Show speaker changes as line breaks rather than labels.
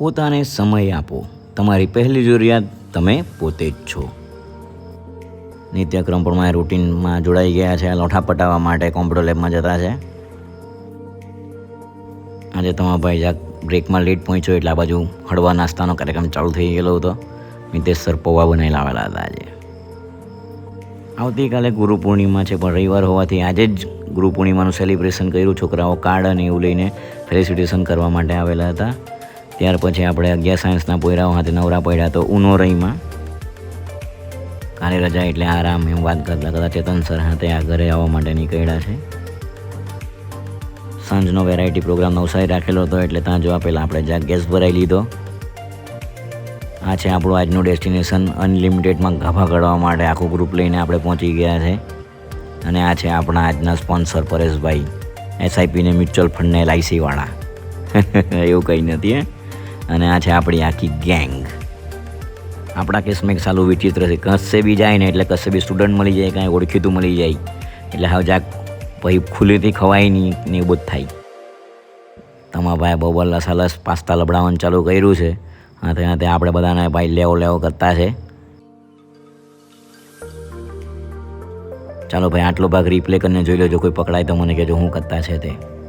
પોતાને સમય આપો. તમારી પહેલી જરૂરિયાત તમે પોતે જ છો. નિત્યક્રમ પ્રમાણે રૂટીનમાં જોડાઈ ગયા છે. લોઠા પટાવવા માટે કોમ્પ્યુટર લેબમાં જતા છે. આજે તમારા ભાઈ જાક બ્રેકમાં લેટ પહોંચ્યો એટલે આ બાજુ હળવા નાસ્તાનો કાર્યક્રમ ચાલુ થઈ ગયેલો હતો. મિતેશ સર પૌવા બનાવી લાવેલા હતા આજે. આવતીકાલે ગુરુ પૂર્ણિમા છે, પણ રવિવાર હોવાથી આજે જ ગુરુ પૂર્ણિમાનું સેલિબ્રેશન કર્યું. છોકરાઓ કાર્ડ અને એવું લઈને ફેલિસિટેશન કરવા માટે આવેલા હતા. ત્યાર પછી આપણે અગિયાર સાયન્સના પોયરાઓ હાથે નવરા પડ્યા તો ઉનો રહીમાં કાલે રજા એટલે આરામ એમ વાત કરતા કરતા ચેતન સર હાથે આ ઘરે આવવા માટે નીકળ્યા છે. સાંજનો વેરાયટી પ્રોગ્રામ નવસારી રાખેલો હતો એટલે ત્યાં જોવા પહેલાં આપણે જ્યાં ગેસ ભરાઈ લીધો. આ છે આપણું આજનું ડેસ્ટિનેશન અનલિમિટેડમાં ગાભા કરવા માટે આખું ગ્રુપ લઈને આપણે પહોંચી ગયા છે. અને આ છે આપણા આજના સ્પોન્સર પરેશભાઈ એસઆઈપીને મ્યુચ્યુઅલ ફંડને એલઆઈસીવાળા એવું કંઈ નથી, હે? અને આ છે આપણી આખી ગેંગ આપણા કેસમાં એક સાલું વિચિત્ર છે. કશે બી જાય ને એટલે કશે બી સ્ટુડન્ટ મળી જાય, કાંઈ ઓળખીતું મળી જાય. એટલે હવે જાક પછી ખુલ્લીથી ખવાય નહીં ને એવું બધું થાય. તમારા ભાઈ બહુ લસાલસ પાસ્તા લબડાવવાનું ચાલુ કર્યું છે. હાથે હાથે આપણે બધાને ભાઈ લેવો લેવો કરતા છે. ચાલો ભાઈ, આટલો ભાગ રિપ્લે કરીને જોઈ લેજો. કોઈ પકડાય તો મને કહેજો હું કરતા છે તે.